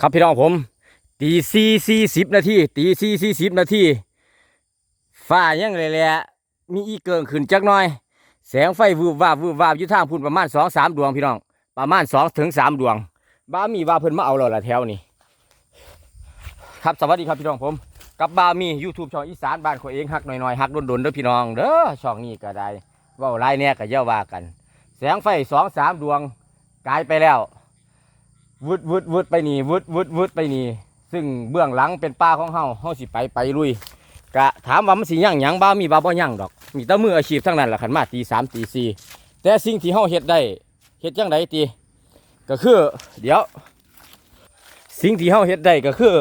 ครับพี่น้องผม ตีสี่สี่สิบนาทีตีสี่สี่สิบนาทีฟ้ายังเลยแหละมีอีเกิงขึ้นจักหน่อย แสงไฟวืบวาบวืบวาบอยู่ทางพุ่นประมาณสองสามดวงพี่น้อง ประมาณสองถึงสามดวง บ้ามีว่าเพิ่นมาเอาเราละแถวนี้ครับสวัสดีครับพี่น้องผม กับบามี YouTube ช่องอีสานบ้านขอยเองหักหน่อยๆหักโดนๆเด้อพี่น้องเด้อช่องนี้ก็ได้ว่าไรเนี่ยก็เย่าว่ากัน แสงไฟสองสามดวงกลายไปแล้ว วืดวืดวืดไปนี่วืดวืดวืดไปนี่ ซึ่งเบื้องหลังเป็นป่าของเฮาเฮาสิไปไปลุยกะถามว่ามันสิยั่งหยังบ้ามีบ้าบ่ยั่งดอก มีแต่มืออาชีพทั้งนั้นแหละขันมาตีสามตีสี่แต่สิ่งที่เฮาเฮ็ดได้เฮ็ดจังไดตีก็คือ เดี๋ยว สิ่งที่เฮาเฮ็ดได้ก็คือ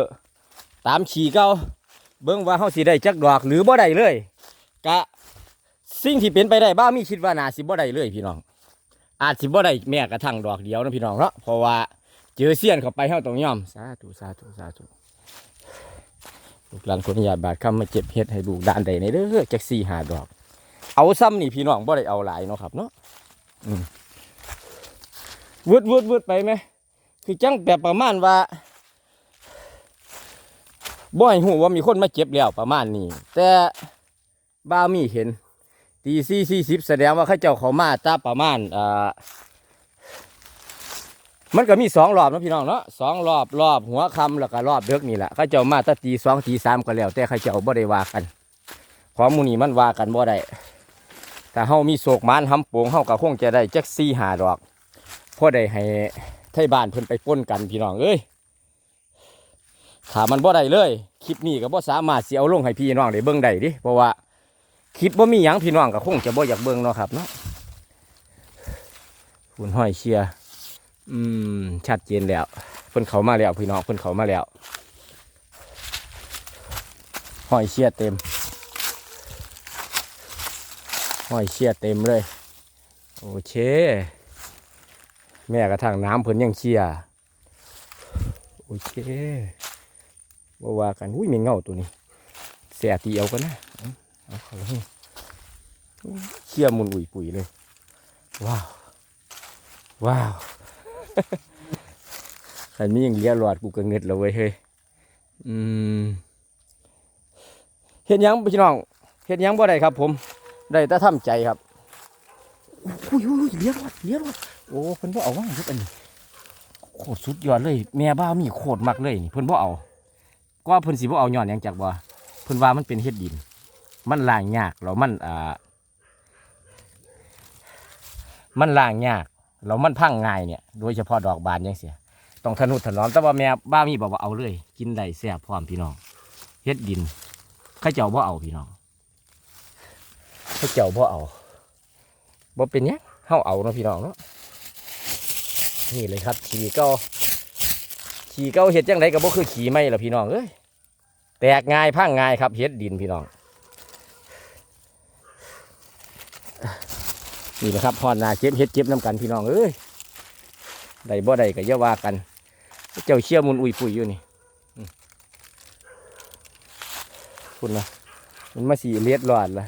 ตามฉีเก่าเบิ่งว่าเฮาสิได้จักดอกหรือบ่ได้เลยกะสิ่งที่เป็นไปได้บ้ามีคิดว่าน่าสิบ่ได้เลยพี่น้อง อาจสิบ่ได้แม้กระทั่งดอกเดียวนะพี่น้องเนาะเพราะว่า เจอเสี้ยนเข้าไปเฮาต้องยอมสาธุสาธุสาธุลูกหลานคนญาบาดคำมาเจ็บเฮ็ดให้ลูกด้านใดในเด้อจักสี่หาดอก เอาซ้ำนี่พี่น้องบ่ได้เอาหลายเนาะครับเนาะวืดวืดวืดไปไหมคือจังแบบประมาณว่าบ่ให้หูว่ามีคนมาเจ็บแล้วประมาณนี้ แต่บ้ามีเห็นตีสี่สี่สิบแสดงว่าข้าเจ้าเขามาตาประมาณอ่า มันก็มีสองรอบนะพี่น้องเนาะสองรอบรอบหัวคำแล้วก็รอบเดึกนี่แหละเข้าเจ้ามาตาตีสองตีสามก็แล้ว แต่เข้าเจ้าบ่ได้ว่ากัน ของหมูนี่มันว่ากันบ่ได้แต่เฮามีโศกมานหำโป่งเฮาก็คงจะได้จักสี่หาดอกพอได้ให้ไทบ้านเพิ่นไปป้นกันพี่น้องเอ้ยถามมันบ่ได้เลยคลิปนี้ก็บ่สามารถเสิเอาลงให้พี่น้องได้เบิ่งได้ดิเพราะว่าคลิปบ่มีหยังพี่น้องก็คงจะบ่อยากเบิ่งเนาะครับเนาะคุณห้อยเชียร์ อืมชัดเจนแล้วเพิ่นเขามาแล้วพี่น้องเพิ่นเขามาแล้วหอยเชียเต็มหอยเชียเต็มเลย โอเค แม่กระทั่งน้ำเพิ่นยังเชียโอเคว่าว่ากันอุ้ยมีเงาตัวนี้เสียตีเอากันนะเอาเอาเขาเลยเชี่ยมุนอุ่ยปุ๋ยเลย ว้าว ว้าว ขันนี้ยังเลี้ยหลอดกูก็เงิดแล้วเว้ยเฮ้ยอืมเห็นยังพี่น้องเห็นยังบ่ได้ครับ ผม ได้แต่ทำใจครับอุ้ยอุ้ยอุ้ยเลี้ยหลอดเลี้ยหลอดโอ้เพิ่นบ่เอาว่างเพิ่นอันนี้โคตรสุดยอดเลย แม่บ้ามีโคตรมักเลยนี่เพิ่นบ่เอาก็เพิ่นสิบ่เอาย้อนหยังจากบ่เพิ่นว่ามันเป็นเฮ็ดดิน มันล้างยากแล้วมันอ่ามันล้างยาก แล้วมันพังง่ายเนี่ยโดยเฉพาะดอกบานจังเสียต้องทนุถนอมแต่ว่าแม่บ้ามีบอกว่าเอาเลย กินได้แซ่บพร้อมพี่น้องเฮ็ดดินข้าเจ้าบ่เอาพี่น้องข้าเจ้าบ่เอาบ่เป็นหยังเฮาเอาเนาะพี่น้องเนาะนี่เลยครับ ขี่เก่าขี่เก้าเห็ดจังไดก็บ่คือขี่ไม่ละพี่น้องเอ้ยแตกง่ายพังง่ายครับเห็ดดินพี่น้อง นี่แหละครับพอนาเจ็บเห็ดเจ็บน้ำกันพี่น้องเอ้ยได้บ่ได้ก็อย่าว่ากัน เจ้าเชี่ยมุนอุยปุยอยู่นี่คุณนะมันมาสีเลียดรอดละ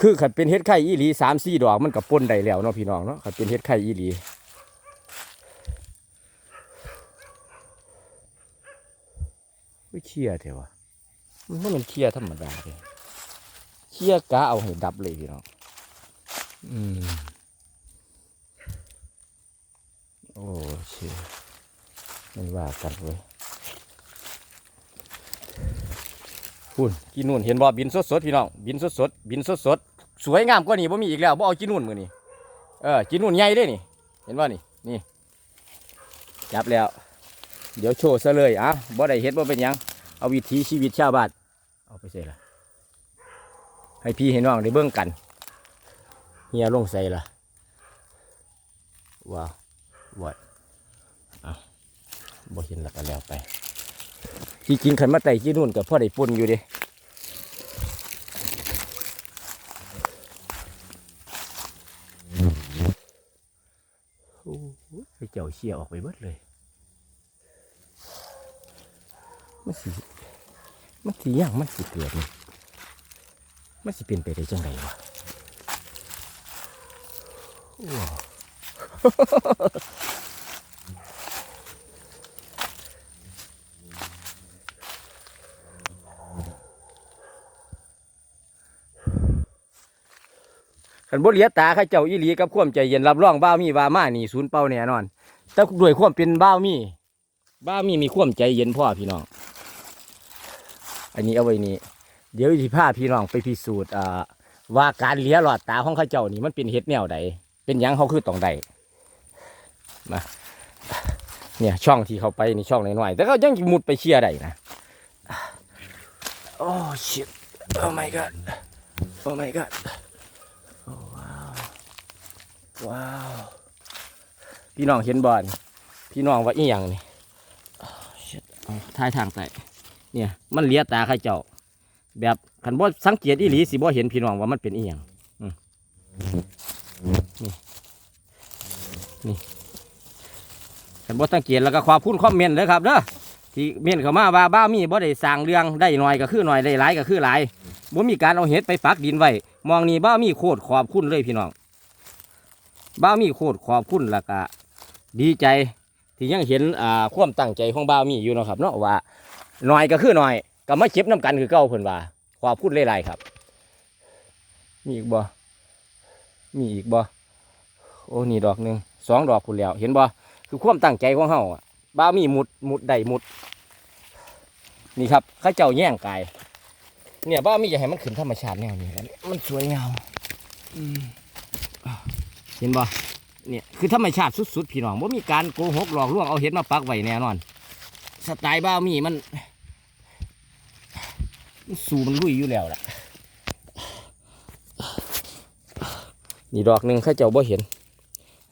คือขัดเป็นเห็ดไข่อีหลีสามสี่ดอกมันกับปนได้แล้วเนาะพี่น้องเนาะขัดเป็นเห็ดไข่อีหลีไม่เชี่ยเถอะวะมันไม่เป็นเชี่ยธรรมดาเลยเชี่ยกะเอาให้ดับเลยพี่น้อง อืม โอ้เชียมันว่ากันเว้ยคุณกินนู่นเห็นบ่บินสดสดพี่น้องบินสดสดบินสดสดสวยงามกว่านี้บ่มีอีกแล้วบ่เอากินนู่นมือนี่เออกินนู่นใหญ่เด้นี่ เห็นบ่นี่นี่จับแล้ว เดี๋ยวโชว์ซะเลยอะบ่ได้เฮ็ดบ่เป็นยังเอาวิถีชีวิตชาวบ้านเอาไปใส่ละให้พี่ให้น้องได้เบิ่งกัน เฮียลงใส่ละว้าววัดอะบ่เห็นแล้วก็แล้วไปที่จริงขันมาไต่ที่นู่นกับพ่อได้ปุ่นอยู่ดิโอ้โหไปเจ้าเชี่ยออกไปเบิดเลยมันสิมันสิย่างมันสิเกิดนี่มันสิเป็นไปได้จังไงวะ ขันบ่เลียตาข้าเจ้าอีหลีกับควมใจเย็นรับรองบ้ามีบามาหนี่ศูนย์เป้าแน่นอนแต่ด้วยข่วมเป็นบ้ามีบ้ามีมีข่วมใจเย็นพ่อพี่น้อง อันนี้เอาไว้นี่เดี๋ยวที่ผ้าพี่น้องไปพิสูจน์ว่าการเลี้ยหลอดตาของข้าเจ้านี่มันเป็นเห็ดแนวใด เป็นยังเขาคือต้องใดมาเนี่ยช่องที่เขาไปนี่ช่องน้อยๆแต่ก็ยังมุดไปเชียร์ได้นะโอ้ชิตโอ้ my god โอ้ my god โอ้ว้าวว้าวพี่น้องเห็นบอลพี่น้องว่าอีหยังนี่โอ้ shit เอาท้ายทางใส่เนี่ยมันเลียตาเข้าเจ้า แบบคันบ่สังเกตอีหลีสิบ่เห็นพี่น้องว่ามันเป็นอีหยังอืม นี่นี่คันบ่สังเกตแล้วก็ขอบคุณคอมเมนต์เลยครับเด้อที่เมนเข้ามาว่าบ้ามีบ่ได้สร้างเรื่องได้หน่อยก็คือหน่อยได้หลายก็คือหลายบ่มีการเอาเห็ดไปฝักดินไว้มองนี่บ้ามีโคตรขอบคุณเลยพี่น้องบ้ามีโคตรขอบคุณแล้วก็ดีใจที่ยังเห็นอ่าความตั้งใจของบ้ามีอยู่นะครับเนาะว่าหน่อยก็คือหน่อยก็มาเจ็บน้ำกันคือเก่าเพิ่นว่าขอพูดหลายๆครับมีอีกบ่ มีอีกบ่โอ้นี่ดอกหนึ่งสองดอกพุ่นแล้ว เห็นบ่คือความตั้งใจของเฮาอะบ้ามีหมุดหมุดใดหมุด นี่ครับเข้าเจ้าแย่งกาย เนี่ยบ้ามีอยากให้มันขึ้นธรรมชาติแนวนี้แหละมันสวยงามอืมเห็นบ่เนี่ยคือธรรมชาติสุดๆพี่น้องบ่มีการโกหกหลอกลวงเอาเห็ดมาปักไว้แน่นอน สไตล์บ้ามีมันมันสูมันลุยอยู่แล้วล่ะ นี่ดอกหนึ่งข้าเจ้าบ่เห็น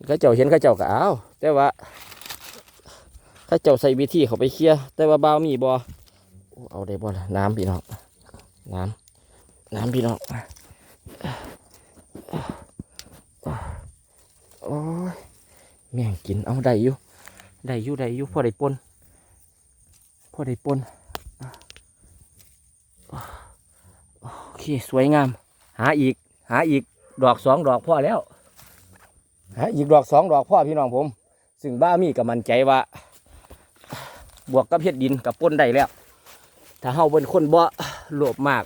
ข้าเจ้าเห็นข้าเจ้าก็เอาแต่ว่าข้าเจ้าใส่วิธีเขาไปเคลียแต่ว่าบ้ามีบ่อเอาได้บ่ล่ะน้ำพี่น้องน้ำน้ำพี่น้องโอ้ยแม่งกินเอาได้อยู่ได้อยู่ได้อยู่พอได้ปนพอได้ปนโอเคสวยงาม หาอีกหาอีก ดอกสองดอกพ่อแล้วหาอีกดอกสองดอกพ่อพี่น้องผม ซึ่งบ้ามีกับมันใจว่า บวกกับเฮ็ดดินกับปนได้แล้ว ถ้าเฮาเป็นคนบ่โลภมาก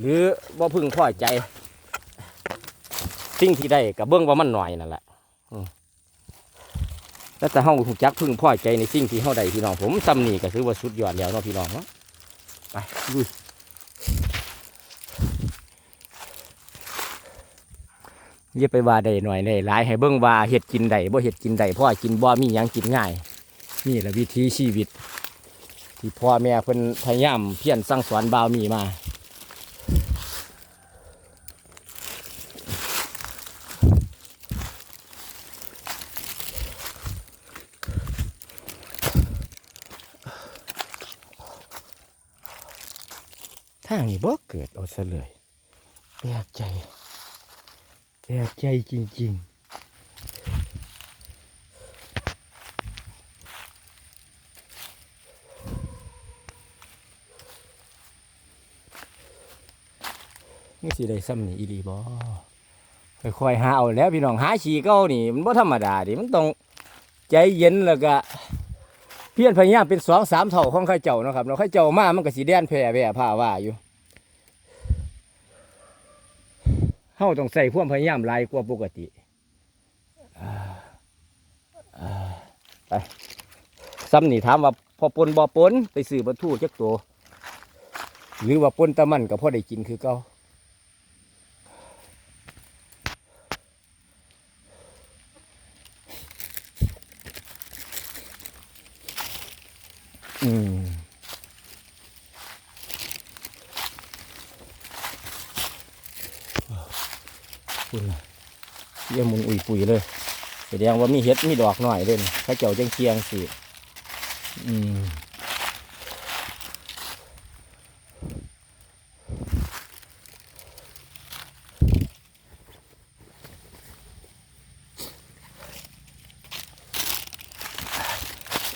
หรือบ่พึ่งพ่อใจ สิ่งที่ได้กับเบื้องว่ามันหน่อยนั่นแหละแล้วแต่เฮาถูจักพึ่งพ่อใจในสิ่งที่เฮาได้พี่น้องผมซ้ำนี่ก็ถือว่าสุดยอดแล้วเนาะพี่น้องเนาะไปลุ ยอย่าไปว่าได้หน่อยได้หลายให้เบิ่งว่าเฮ็ดกินได้บ่เฮ็ดกินได้พ่อกินบ่มีหยังกินง่าย นี่แหละวิถีชีวิต ที่พ่อแม่เพิ่นพยายามเพียรสั่งสอนบ่าวมีมาทางนี้บ่เกิดเอาซะเลยแปลกใจ แปลใจจริง ๆนี่สิได้ซ้ำนี่อีดีบ่ค่อยๆหาเอาแล้วพี่น้องหาฉีเก้านี่มันบ่ธรรมดาดิมันต้องใจเย็นแล้วก็เพียรพยายามเป็นสองสามเท่าของข้าเจ้านะครับเนาะข้าเจ้ามามันก็สีแดนแผ่แผ่ผ้าว่าอยู่ เฮาต้องใส่ความพยายามหลายกว่าปกติไปซ้ำนี่ถามว่าพอปนบ่ปนไปซื้อปลาทูจักตัวหรือว่าปนตะมันก็พอได้กินคือเก่าอืม คุณเยี่ยมมุนอุ่ยปุ๋ยเลยแสดงว่ามีเห็ดมีดอกหน่อยเด่นข้าเจ้าจังเคียงสิอืม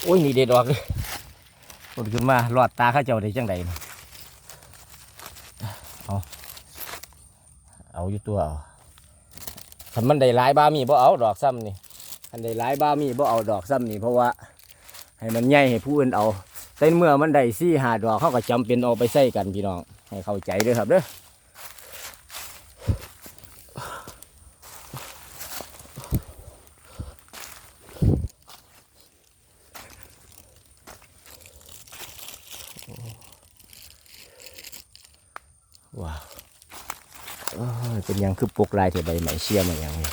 โอ้ยนี่เด็ดดอกเลยหดขึ้นมาหลอดตาข้าเจ้าได้จังใดเอา เอาอยู่ตัวเอา คันมันได้หลายบามีบ่เอาดอกซ้ำนี่คันได้หลายบามีบ่เอาดอกซ้ำนี่เพราะว่า ให้มันใหญ่ให้ผู้อื่นเอาแต่เมื่อมันได้ซี่หาดอกเขาก็จำเป็นเอาไปใส่กันพี่น้อง ให้เข้าใจด้วยครับเด้อว้าว เป็นยังคือปกลายเถใบไหมเชี่ยมันยังนี่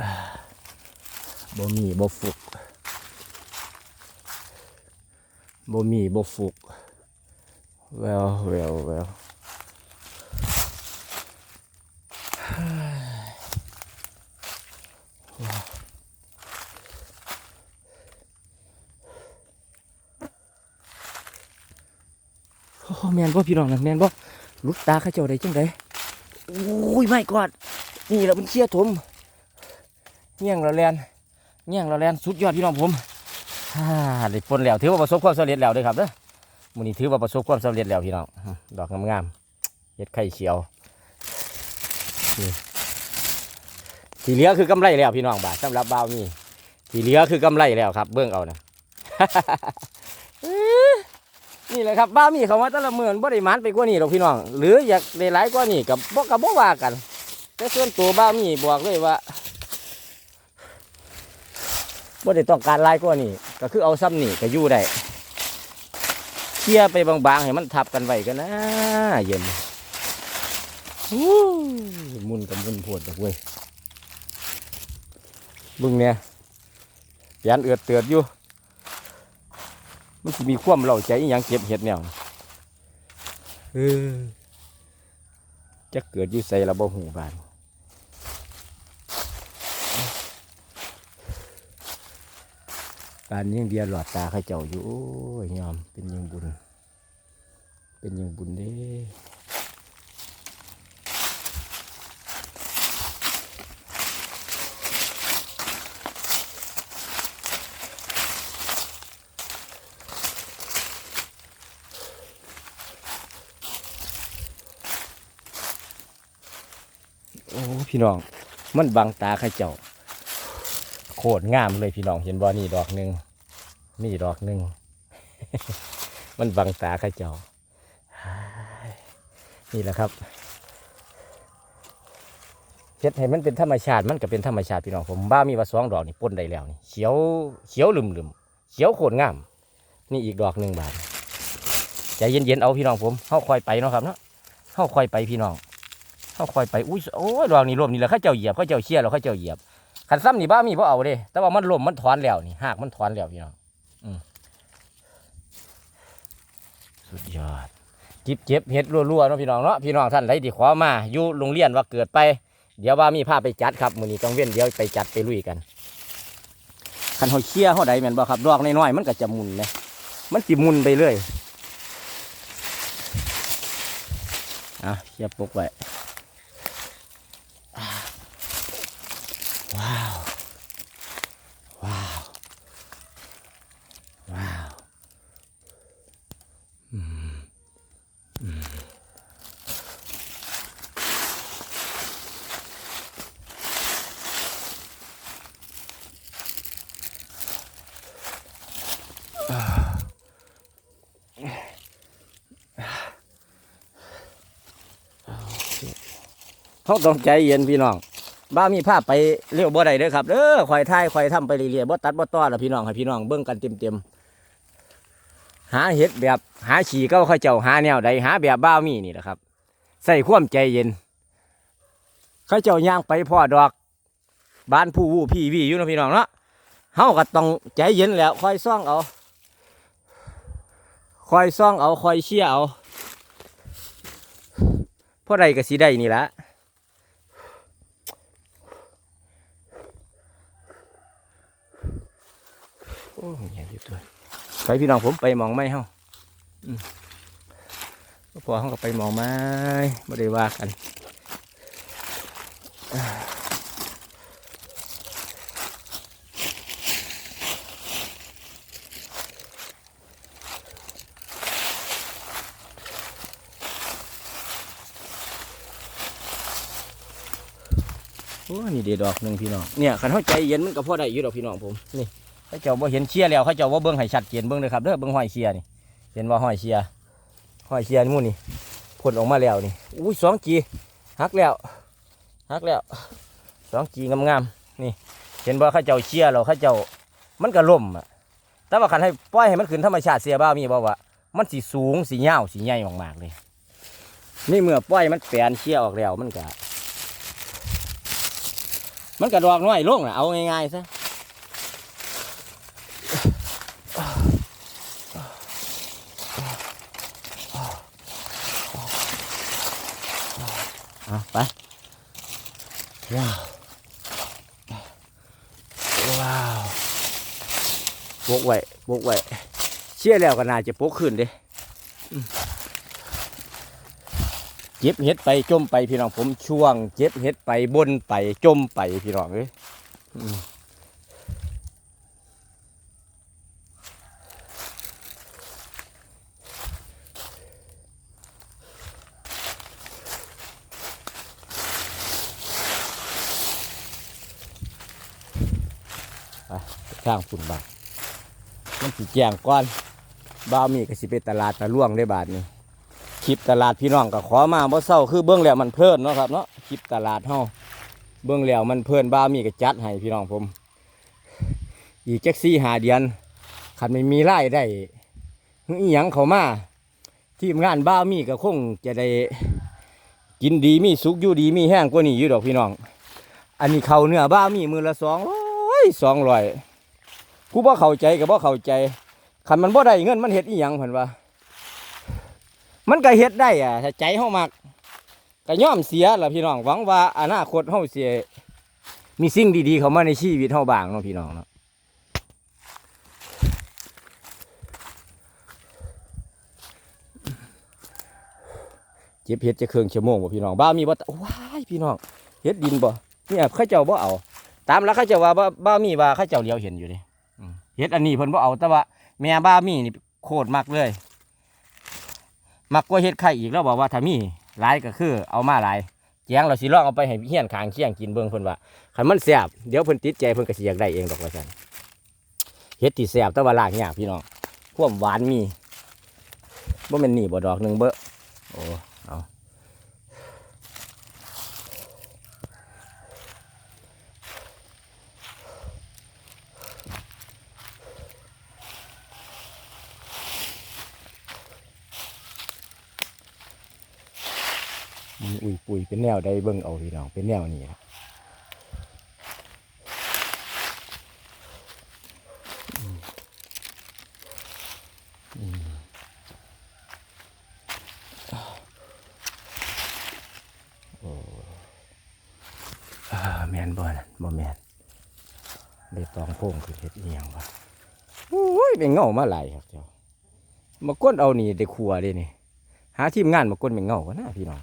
อ่าบ่มีบ่ฟุกบ่มีบ่ฟุกแววแววแววโอ้แมนบ่พี่น้องนั่นแมนบ่ลุดตาข้าเจ้าได้จังได โอ้ยไม่กอดนี่แหละมันเชี่ยถมเงี้ยงเราแลนเงี้ยงเราแลนสุดยอดพี่น้องผมฮ่าได้ผลแล้วถือว่าประสบความสำเร็จแล้วเด้อครับเด้อมื้อนี้ถือว่าประสบความสำเร็จแล้วพี่น้องดอกงามๆเฮ็ดไข่เขียวนี่ที่เหลือคือกำไรแล้วพี่น้องบาทสำหรับบ่าวนี่ที่เหลือคือกำไรแล้วครับ เบิ่งเอานะ นี่แหละครับบ้ามีเขามาแต่ละเมือนบ่ได้มันไปกว่านี้หรอกพี่น้อง หรืออยากได้หลายกว่านี้กับบ่กับบ่ว่ากัน แต่ส่วนตัวบ้ามีบอกเลยว่าบ่ได้ต้องการหลายกว่านี้ก็คือเอาซ้ำนี่ก็อยู่ได้เคลียไปบางๆให้มันทับกันไว้กันนะเย็นมุนกับมุนปวดดอกเว้ยบึงเนี่ยยันเอือดเตือดอยู่ มันจะมีความเราใจอหยังเก็บเห็ดแนวเออจะเกิดอยู่ใส่ระบบหูบานบานยังเบียร์หลอดตาเข้าเจ้าอยู่โอ้ยยอมเป็นยังบุญ เป็นยังบุญเด้โอ้ พี่น้อง มันบังตาข้าเจ้า โคตรงามเลยพี่น้องเห็นบ่นี่ดอกหนึ่งนี่ดอกหนึ่งมันบังตาข้าเจ้า นี่แหละครับเฮ็ดให้มันเป็นธรรมชาติมันก็เป็นธรรมชาติพี่น้องผมบ้ามีว่าสองดอกนี่ป้นได้แล้วนี่เขียวเขียวลืมลืมเขียวโคตรงาม นี่อีกดอกหนึ่งบาทใจเย็นๆเอาพี่น้องผมเข้าคอยไปเนาะครับเนาะเข้าคอยไปพี่น้อง เข้าคอยไปอุ้ยโอ้ยดอกนี่ร่มนี่แหละเข้าเจ้าเหยียบเข้าเจ้าเชี่ยแล้วเข้าเจ้าเหยียบขันซ้ำนี่บ้ามีบ่เอาเด้แต่ว่ามันล่มมันถอนแล้วนี่หากมันถอนแล้วพี่น้องอืมสุดยอดจิบเจ็บเฮ็ดรัวๆเนาะพี่น้องเนาะพี่น้องท่านใดที่ขอมาอยู่โรงเรียนว่าเกิดไป เดี๋ยวว่ามีภาพไปจัดครับมือนี้ต้องเว้นเดี๋ยวไปจัดไปลุยกันคันเฮาเคี่ยเฮาใดแม่นบ่ครับดอกน้อยๆมันก็จะมุนนะมันสิมุนไปเรื่อยอะเคี่ยปกไว้อ่าว้าวว้าวว้าวอืม เขาต้องใจเย็นพี่น้องบ้ามีภาพไปเร็วบ่ได้เด้อครับเด้อคอยถ่ายคอยทำไปเรื่อยๆบ่ตัดบ่ต้อนละพี่น้องให้พี่น้องเบิ่งกันเต็มๆหาเห็ดแบบหาฉี่เก็เขาเจ้าหาแนวใดหาแบบบ้ามีนี่แหละครับ ใส่ความใจเย็นเขาเจ้าย่างไปพ่อดอก บ้านผู้วู้พี่วี่อยู่นะพี่น้องเนาะเฮาก็ต้องใจเย็นแล้วคอยซ่องเอาคอยซ่องเอาคอยเชี่ยเอาพราะใดก็สิได้นี่ละ อ้ยอย่าอยู่ตัวไปพี่น้องผมไปมองไม่เฮาพอเขาก็ไปมองไม้ไม่ได้ว่ากันอ่าโอ้นี่เด็ดดอกหนึ่งพี่น้อง เนี่ยขันเข้าใจเย็นมันก็พอได้อยู่ดอกพี่น้องผม นี่ เขาเจ้าบ่เห็นเชียแล้วเขาเจ้าว่าเบิ่งให้ชัดเจนเบิ่งเลยครับเด้อเบิ่งห้อยเชียนี่ เห็นว่าห้อยเชียห้อยเชียนี่มู่นี่พ่นออกมาแล้วนี่อุ้ยสองจีหักแล้วหักแล้วสองจีงามๆนี่ เห็นว่าเขาเจ้าเชียร์แล้วเขาเจ้ามันก็ล่มอะแต่ว่าคันให้ปล่อยให้มันขึ้นธรรมชาติเสียบ้ามีบ่ว่ามันสีสูงสียาวสีใหญ่มากๆเลยนี่เมื่อปล่อยมันแปลนเชี่ยออกแล้วมันก็มันก็ดอกน้อยลงนะเอาง่ายๆซะ ไปว้าวว้าวปกไว้ปกไว้เชี่ยแล้วก็น่าจะปกขึ้นเด้เจ็บเห็ดไปจมไปพี่น้องผมช่วง เจ็บเห็ดไปบนไปจมไปพี่น้องเอ้ย ทางฝุ่นบาทมันสิแจงก้อนบ้ามีก็สิไปตลาดตะล่วงได้บาทนี่คลิปตลาดพี่น้องก็ขอมาบ่เศร้าคือเบื้องแล้วมันเพลินเนาะครับเนาะคลิปตลาดเฮาเบื้องแล้วมันเพลินบ้ามีก็จัดให้พี่น้องผม อีกจักซี่หาเดือนคันไม่มีรายได้อีหยังเขามาทีมงานบ้ามีก็คงจะได้กินดีมีสุขอยู่ดีมีแห้งกว่านี้อยู่ดอกพี่น้อง อันนี้เขาเนื้อบ้ามีมือละสองร้อยสองร้อย ผู้บ่เข้าใจกับบ่เข้าใจคันมันบ่ได้เงินมันเฮ็ดอีหยังเพิ่นว่า มันก็เฮ็ดได้อะถ้าใจเฮามักก็ย่อมเสียล่ะพี่น้องหวังว่าอนาคตเฮาสิมีสิ่งดีๆเข้ามาในชีวิตเฮาบ้างเนาะพี่น้องเนาะเจ็บเฮ็ดจะเครื่องชั่วโมงบ่พี่น้องบ้ามีบ่ว้ายพี่น้องเฮ็ดดินบ่เนี่ยเขาเจ้าบ่เอา ตามหลักเขาเจ้าว่าบ้าบ้ามีว่าเขาเจ้าเลียวเห็นอยู่เดิ เฮ็ดอันนี้เพิ่นบ่เอาแต่ว่าแม่บ้ามีนี่โคตรมักเลย มักกว่าเฮ็ดไข่อีกแล้วบอกว่าถ้ามีหลายก็คือเอามาหลายแจงเราสิลองเอาไปให้เฮียนขางเคียงกินเบิ่งเพิ่นว่าคันมันแซ่บเดี๋ยวเพิ่นติดใจเพิ่นก็สิอยากได้เองดอกว่าซั่นเฮ็ดที่แซ่บแต่ว่าลากยากพี่น้องความหวานมีบ่แม่นนี่บ่ดอกหนึงเบ้อโอ้ มันอุ้ยปุยเป็นแนวใดเบิ่งเอาพี่น้องเป็นแนวนี้ครับอืมอืมโอ้อ่าแมนบ่นะบ่แมนใบตองโพงคือเฮ็ดเอียงวะโอ้ยเป็นเงามาหลายครับเจ้ามาก้นเอานี่ได้ครัวเด้นี่หาทีมงานมาก้นเป็นเงาก็น่าพี่น้อง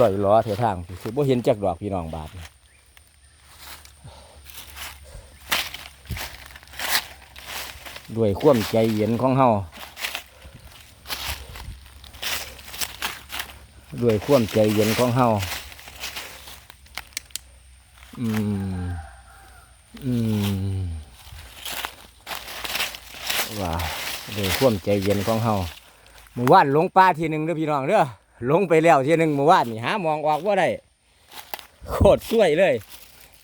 ลอยล้อเถวทางคือบ่เห็นจักดอกพี่น้องบาทด้วยความใจเย็นของเฮาด้วยความใจเย็นของเฮาอืม อืมว้าด้วยความใจเย็นของเฮาเมื่อวานหลงป่าทีหนึ่งเด้อพี่น้องเด้อ ลงไปแล้วเทียหนึงเมื่อวานนี่หามองออกว่าได้โคตรสวยเลย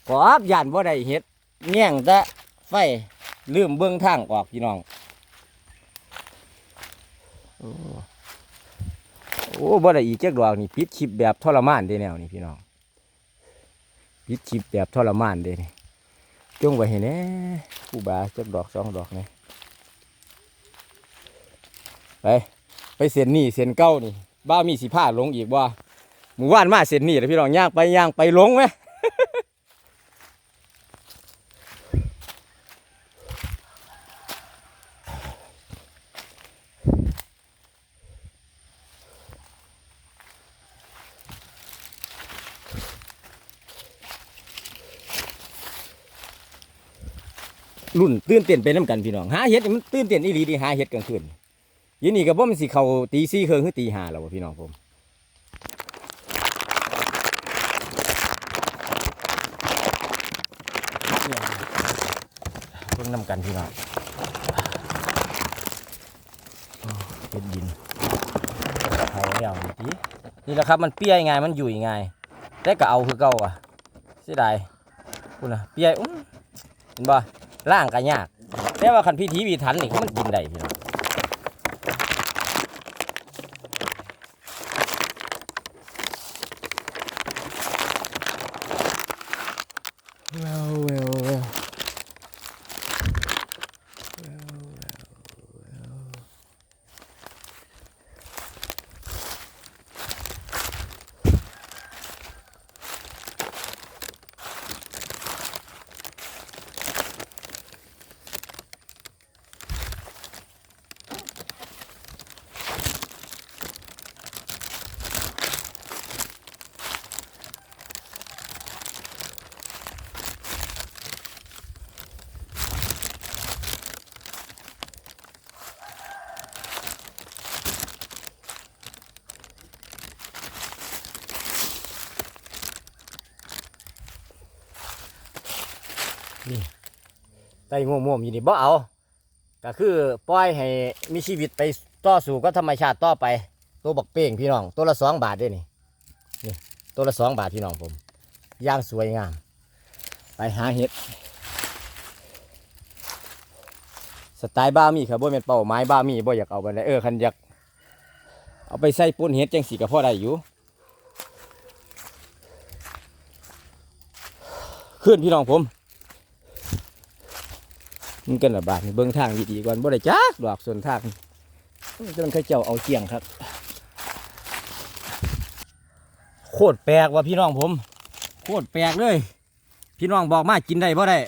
กอบยานว่าได้เห็ดแง่งแต่ไฟลืมเบื้องทางออกพี่น้อง โอ้โอ้บ่ได้อีกจักดอกนี่ปิดคลิปแบบทรมานเด้แนวนี่พี่น้องปิดคลิปแบบทรมานเด้นี่จงไว้เห็นแหน่ผู้บาจักดอกสองดอกนี่ไปไปเส้นนี่เส้นเก้านี่ บ้ามีสีผ้าลงอีกว่าหมู่บ้านมาเส้นนี่แหละพี่น้องย่างไปย่างไปลงไหมรุ่นตื่นเต้นไปน้ำกันพี่น้องหาเห็ดมันตื่นเต้นอีหลีดีหาเห็ดกลางคืน ยินนี่กับว่มันสิเขาตีสี่เคืองคือตีหาแล้วพี่น้องผมเพิ่งนำกันพี่น้องเห็ดดินเขาแล้วนี่นี่แหละครับมันเปี้ยง่ายมันอยู่ง่ายแต่ก็เอาคือเก่าอะเสียดายคุณน่ะเปียอุ้มเห็นบ่ล่างก็ยากแต่ว่าคันพิธีพิถันนี่มันกินได้พี่น้อง ไตง่วงๆอยู่นี่บ่เอา ก็คือปล่อยให้มีชีวิตไปต่อสู้กับธรรมชาติต่อไป ตัวบักเป้งพี่น้อง ตัวละสองบาทเด้นี่นี่ ตัวละสองบาทพี่น้องผมย่างสวยงาม ไปหาเห็ด สไตล์บ้ามีครับบ่แม่นเป้าไม้บ้ามีบ่อยากเอาไปเลยเออคันอยากเอาไปใส่ปุ้นเห็ดจังสีก็พอได้อยู่ขึ้นพี่น้องผม มันกันระบาดเบิ่งทางดีๆก่อนบ่ได้จักดอกส่วนทางจนเขาเจ้าเอาเกี่ยงครับ โคตรแปลกว่ะพี่น้องผม โคตรแปลกเลย พี่น้องบอกมากินได้บ่ได้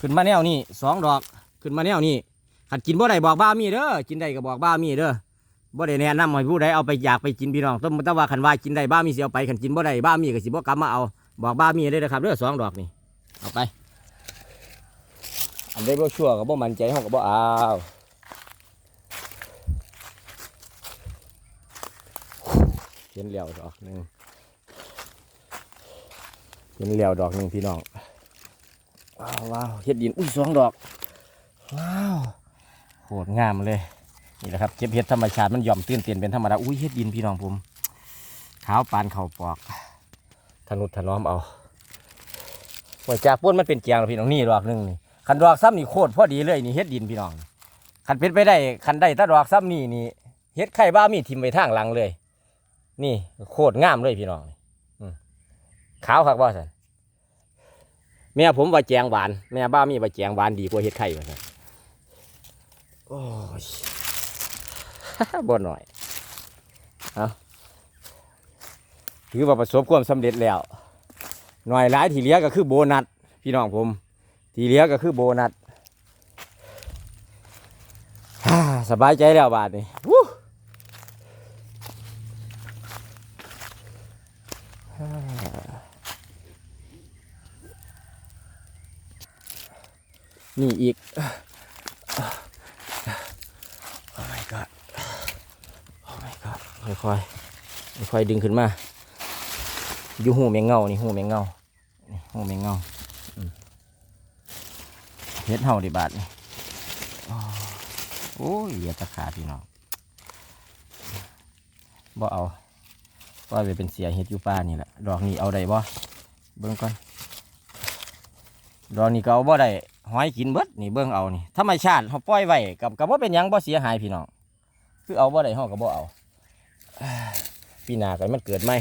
ขึ้นมาแนวนี่สองดอกขึ้นมาแนวนี่ขัดกินบ่ได้บอกบ้ามีเด้อกินได้ก็บอกบ้ามีเด้อบ่ได้แนะนำให้ผู้ใดเอาไปอยากไปกินพี่น้องต้องแต่ว่าขันว่ากินได้บ้ามีสิเอาไปขันกินบ่ได้บ้ามีก็สิบ่กลับมาเอาบอกบ้ามีได้อนะครับเด้อสองดอกนี่เอาไป อันได้บ่ชัวร์ก็บ่มั่นใจเฮาก็บ่เอาเห็นแล้วดอกหนึ่งเห็นแล้วดอกหนึ่งพี่น้องว้าวว้าวเฮ็ดดินอุ้ยสองดอกว้าวโหดงามเลยนี่แหละครับเก็บเห็ดธรรมชาติมันหย่อมตื่นเต้นเป็นธรรมดาอุ้ยเฮ็ดดินพี่น้องผมขาวปานเข่าปอกทนุถนอมเอาหัวจากป้นมันเป็นเกียงแล้วพี่น้องนี่ดอกหนึ่งนี่ คันดอกซ้ำนี่โคตรพอดีเลยนี่เฮ็ดดินพี่น้องคันเป็นไปได้คันได้ถ้าดอกซ้ำนี่นี่เฮ็ดไข่บ้ามีทิมไปทางหลังเลย นี่โคตรงามเลยพี่น้องอขาวคักบ่สันแม่ผมว่าแจงหวานแม่บ้ามีว่าแจงหวานดีกว่าเฮ็ดไข่ว่าสันโอ้ยบ่หน่อยเอาถือว่าประสบความสำเร็จแล้วหน่อยหลายที่เหลือก็คือโบนัสพี่น้องผม ทีเหลือก็คือโบนัสสบายใจแล้วบาทนี่นี่อีก โอ้ my god โอ้ my god ค่อยๆค่อยๆดึงขึ้นมา อยู่หูแมงเงา นี่หูแมงเงา หูแมงเงา เฮ็ดเฮาดิบาทนี่อ้อโอ้ยเหลียตะขาพี่น้องบ่เอาปล่อยไปเป็นเสียเฮ็ดอยู่ป่านี่แหละดอกนี้เอาได้บ่เบิ่งก่อนดอกนี้ก็เอาบ่ได้หอยกินเบิดนี่เบิ่งเอานี่ธรรมชาติเฮาปล่อยไว้กับกับบ่เป็นหยังบ่เสียหายพี่น้องคือเอาบ่ได้เฮาก็บ่เอาอ่าปีหน้าก็มันเกิดใหม่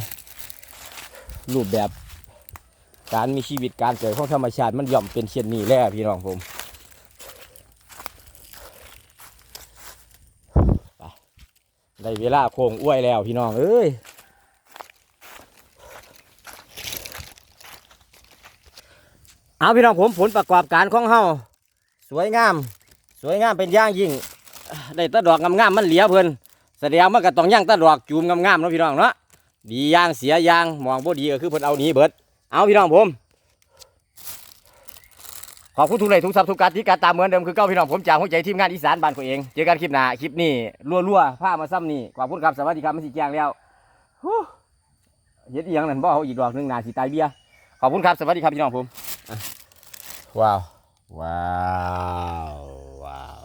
รูปแบบการมีชีวิตการเกิดของธรรมชาติมันย่อมเป็นเช่นนี้แหล้วพี่น้องผมไป ได้เวลาโค้งอ้วยแล้วพี่น้องเอ้ยเอาพี่น้องผมผลประกอบการของเฮาสวยงาม สวยงามเป็นย่างยิ่งได้ตะดอกงามๆมันเหลียเพิ่นแสดงมันก็ต้องย่างตะดอกจูมงามๆเนาะพี่น้องเนาะดีย่างเสียย่างมองบ่ดีก็คือเพิ่นเอาหนีเบิดเอาพี่น้องผม ขอบคุณทุกเลยทุกทรัพย์ทุกการที่การตามเหมือนเดิมคือเก้าพี่น้องผมจากหัวใจทีมงานอีสานบ้านของเอง เจอกันคลิปหน้าคลิปนี้รัวๆผ้ามาซ้ำนี่ขอบคุณครับสวัสดีครับมันสีแจงแล้วเฮ็ดอียังนั่นบ่เอาอีกดอกหนึ่งหนาสีตายเบี้ยขอบคุณครับสวัสดีครับพี่น้องผมว้าวว้าวว้าว